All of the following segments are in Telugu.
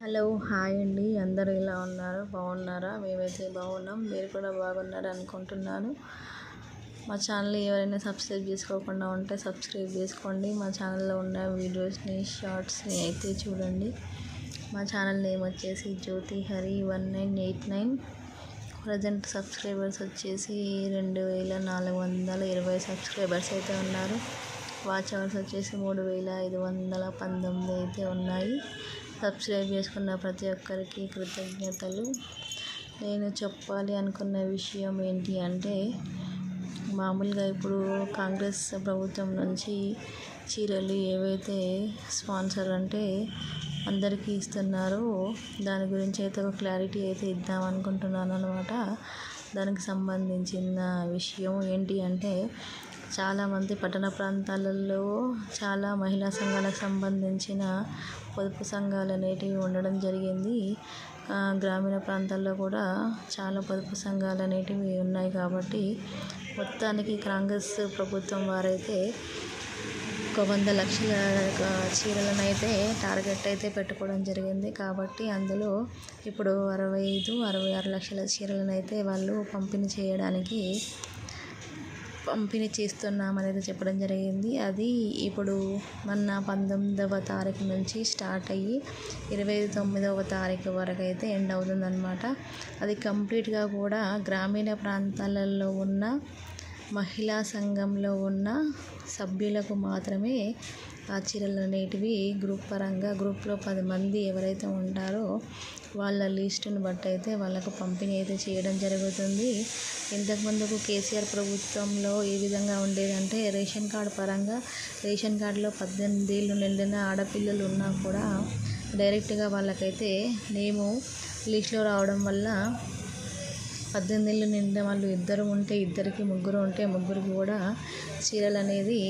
హలో హాయ్ అండి. అందరూ ఎలా ఉన్నారు? బాగున్నారా? మేమైతే బాగున్నాం. మీరు కూడా బాగున్నారు అనుకుంటున్నాను. మా ఛానల్ ఎవరైనా సబ్స్క్రైబ్ చేసుకోకుండా ఉంటే సబ్స్క్రైబ్ చేసుకోండి. మా ఛానల్లో ఉన్న వీడియోస్ని షార్ట్స్ని అయితే చూడండి. మా ఛానల్ నేమ్ వచ్చేసి Jyothi Hari one nine eight nine. Present subscribers వచ్చేసి రెండు వేల నాలుగు వందల ఇరవై సబ్స్క్రైబర్స్ అయితే ఉన్నారు. వాచ్ అవర్స్ వచ్చేసి మూడు వేల ఐదు వందల పంతొమ్మిది అయితే ఉన్నాయి. సబ్స్క్రైబ్ చేసుకున్న ప్రతి ఒక్కరికి కృతజ్ఞతలు. నేను చెప్పాలి అనుకున్న విషయం ఏంటి అంటే మామూలుగా ఇప్పుడు కాంగ్రెస్ ప్రభుత్వం నుంచి చీరలు ఏవైతే స్పాన్సర్ అంటే అందరికీ ఇస్తున్నారో దాని గురించి అయితే ఒక క్లారిటీ అయితే ఇద్దాం అనుకుంటున్నాను అనమాట దానికి సంబంధించిన విషయం ఏంటి అంటే చాలామంది పట్టణ ప్రాంతాలలో చాలా మహిళా సంఘాలకు సంబంధించిన పొదుపు సంఘాలు అనేటివి ఉండడం జరిగింది. గ్రామీణ ప్రాంతాల్లో కూడా చాలా పొదుపు సంఘాలు అనేటివి ఉన్నాయి కాబట్టి మొత్తానికి కాంగ్రెస్ ప్రభుత్వం వారైతే ఒక వంద లక్షల చీరలను అయితే టార్గెట్ అయితే పెట్టుకోవడం జరిగింది. కాబట్టి అందులో ఇప్పుడు అరవై ఐదు అరవై ఆరు లక్షల చీరలను అయితే వాళ్ళు పంపిణీ చేయడానికి పంపిణీ చేస్తున్నామనేది చెప్పడం జరిగింది. అది ఇప్పుడు మొన్న పంతొమ్మిదవ తారీఖు నుంచి స్టార్ట్ అయ్యి ఇరవై తొమ్మిదవ తారీఖు వరకు అయితే ఎండ్ అవుతుందన్నమాట. అది కంప్లీట్గా కూడా గ్రామీణ ప్రాంతాలలో ఉన్న మహిళా సంఘంలో ఉన్న సభ్యులకు మాత్రమే ఆ చీరలు అనేటివి గ్రూప్ పరంగా గ్రూప్లో పది మంది ఎవరైతే ఉంటారో వాళ్ళ లిస్టును బట్టి అయితే వాళ్ళకు పంపిణీ అయితే చేయడం జరుగుతుంది. ఇంతకుముందుకు కేసీఆర్ ప్రభుత్వంలో ఏ విధంగా ఉండేదంటే రేషన్ కార్డు పరంగా రేషన్ కార్డులో పద్దెనిమిది ఏళ్ళు నిండిన ఆడపిల్లలు ఉన్నా కూడా డైరెక్ట్గా వాళ్ళకైతే నేము లిస్టులో రావడం వల్ల పద్దెనిమిది ఏళ్ళు నిండిన వాళ్ళు ఇద్దరు ఉంటే ఇద్దరికి ముగ్గురు ఉంటే ముగ్గురికి కూడా చీరలు అనేది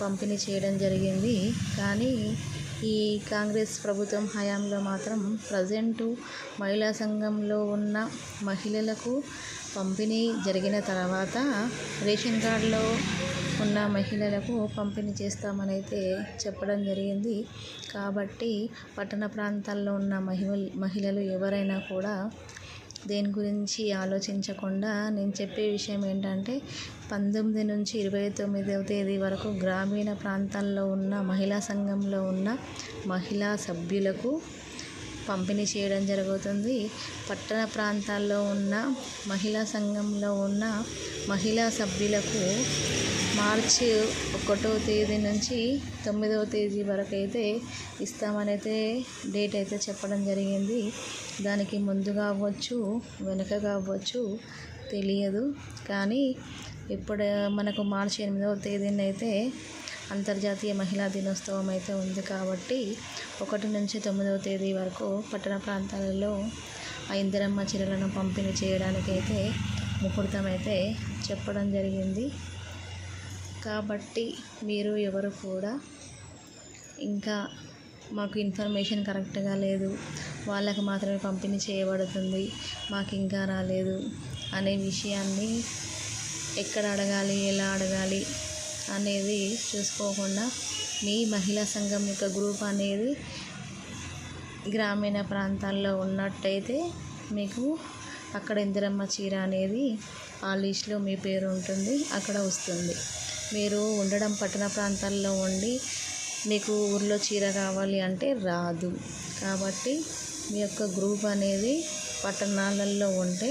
పంపిణీ చేయడం జరిగింది. కానీ ఈ కాంగ్రెస్ ప్రభుత్వం హయాంలో మాత్రం ప్రజెంటు మహిళా సంఘంలో ఉన్న మహిళలకు పంపిణీ జరిగిన తర్వాత రేషన్ కార్డులో ఉన్న మహిళలకు పంపిణీ చేస్తామని అయితే చెప్పడం జరిగింది. కాబట్టి పట్టణ ప్రాంతాల్లో ఉన్న మహిళ మహిళలు ఎవరైనా కూడా దేని గురించి ఆలోచించకుండా నేను చెప్పే విషయం ఏంటంటే పంతొమ్మిది నుంచి ఇరవై తొమ్మిదవ తేదీ వరకు గ్రామీణ ప్రాంతాల్లో ఉన్న మహిళా సంఘంలో ఉన్న మహిళా సభ్యులకు పంపిణీ చేయడం జరుగుతుంది. పట్టణ ప్రాంతాల్లో ఉన్న మహిళా సంఘంలో ఉన్న మహిళా సభ్యులకు మార్చి ఒకటో తేదీ నుంచి తొమ్మిదవ తేదీ వరకు అయితే ఇస్తామని అయితే డేట్ అయితే చెప్పడం జరిగింది. దానికి ముందుగా అవ్వచ్చు వెనుకగా అవ్వచ్చు తెలియదు. కానీ ఇప్పుడు మనకు మార్చి ఎనిమిదవ తేదీన అయితే అంతర్జాతీయ మహిళా దినోత్సవం అయితే ఉంది కాబట్టి ఒకటి నుంచి తొమ్మిదవ తేదీ వరకు పట్టణ ప్రాంతాలలో ఆ ఇందిరమ్మ చీరలను పంపిణీ చేయడానికి అయితే ముహూర్తం అయితే చెప్పడం జరిగింది. కాబట్టి మీరు ఎవరు కూడా ఇంకా మాకు ఇన్ఫర్మేషన్ కరెక్ట్గా లేదు. వాళ్ళకు మాత్రమే పంపిణీ చేయబడుతుంది. మాకు ఇంకా రాలేదు అనే విషయాన్ని ఎక్కడ అడగాలి ఎలా అడగాలి అనేది చూసుకోకుండా మీ మహిళా సంఘం యొక్క గ్రూప్ అనేది గ్రామీణ ప్రాంతాల్లో ఉన్నట్టయితే మీకు అక్కడ ఇందిరమ్మ చీర అనేది ఆ లిస్ట్లో మీ పేరు ఉంటుంది అక్కడ వస్తుంది. మీరు ఉండడం పట్టణ ప్రాంతాల్లో ఉండి మీకు ఊర్లో చీర కావాలి అంటే రాదు. కాబట్టి మీ యొక్క గ్రూప్ అనేది పట్టణాలలో ఉంటే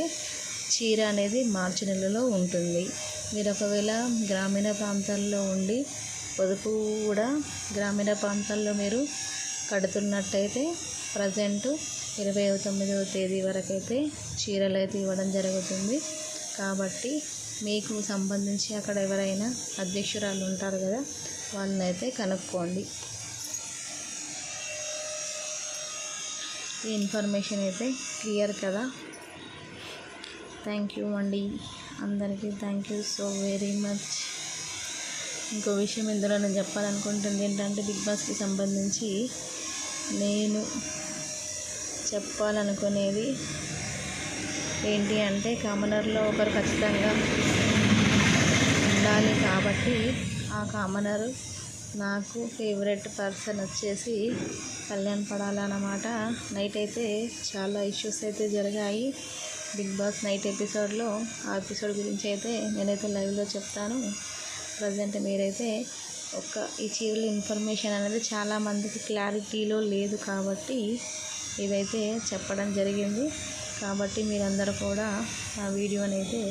చీర అనేది మార్చి నెలలో ఉంటుంది. మీరు ఒకవేళ గ్రామీణ ప్రాంతాల్లో ఉండి పొదుపు కూడా గ్రామీణ ప్రాంతాల్లో మీరు కడుతున్నట్టయితే ప్రజెంట్ ఇరవై తొమ్మిదవ తేదీ వరకు అయితే చీరలు అయితే ఇవ్వడం జరుగుతుంది. కాబట్టి మీకు సంబంధించి అక్కడ ఎవరైనా అధ్యక్షురాలు ఉంటారు కదా వాళ్ళని అయితే కనుక్కోండి. ఈ ఇన్ఫర్మేషన్ అయితే క్లియర్ కదా. థ్యాంక్ యూ అండి. అందరికీ thank you so very much. ఇంకో విషయం ఇందులో నేను చెప్పాలనుకుంటుంది ఏంటంటే బిగ్ బాస్కి సంబంధించి నేను చెప్పాలనుకునేది ఏంటి అంటే కామనర్లో ఒకరు ఖచ్చితంగా ఉండాలి కాబట్టి ఆ కామనర్ నాకు ఫేవరెట్ పర్సన్ వచ్చేసి కళ్యాణ్ పడాలన్నమాట. నైట్ అయితే చాలా ఇష్యూస్ అయితే జరిగాయి. బిగ్ బాస్ నైట్ ఎపిసోడ్లో ఆ ఎపిసోడ్ గురించి అయితే నేనైతే లైవ్లో చెప్తాను. ప్రజెంట్ మీరైతే ఒక ఈ చీరల ఇన్ఫర్మేషన్ అనేది చాలామందికి క్లారిటీలో లేదు కాబట్టి ఇదైతే చెప్పడం జరిగింది. కాబట్టి మీరందరూ కూడా ఆ వీడియోని అయితే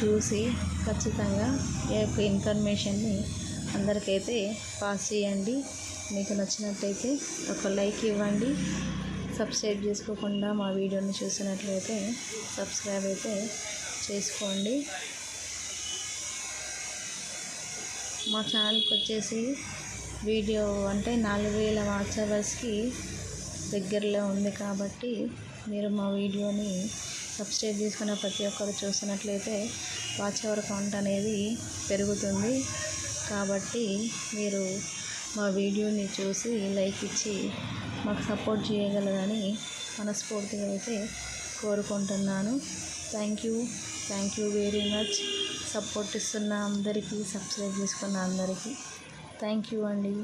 చూసి ఖచ్చితంగా ఈ యొక్క ఇన్ఫర్మేషన్ని అందరికైతే పాస్ చేయండి. మీకు నచ్చినట్టయితే ఒక లైక్ ఇవ్వండి. సబ్స్క్రైబ్ చేసుకోకుండా మా వీడియోని చూసినట్లయితే సబ్స్క్రైబ్ అయితే చేసుకోండి. మా ఛానల్కి వచ్చేసి వీడియో అంటే నాలుగు వేల వాట్సాపర్స్కి దగ్గరలో ఉంది కాబట్టి మీరు మా వీడియోని సబ్స్క్రైబ్ చేసుకున్న ప్రతి ఒక్కరు చూసినట్లయితే వాచ్ అవర్ కౌంట్ అనేది పెరుగుతుంది. కాబట్టి మీరు మా వీడియోని చూసి లైక్ ఇచ్చి మాకు సపోర్ట్ చేయగలరని మనస్ఫూర్తిగా అయితే కోరుకుంటున్నాను. Thank you. Thank you very much. Support ఇస్తున్న అందరికీ సబ్స్క్రైబ్ చేసుకున్న అందరికీ థ్యాంక్ యూ అండి.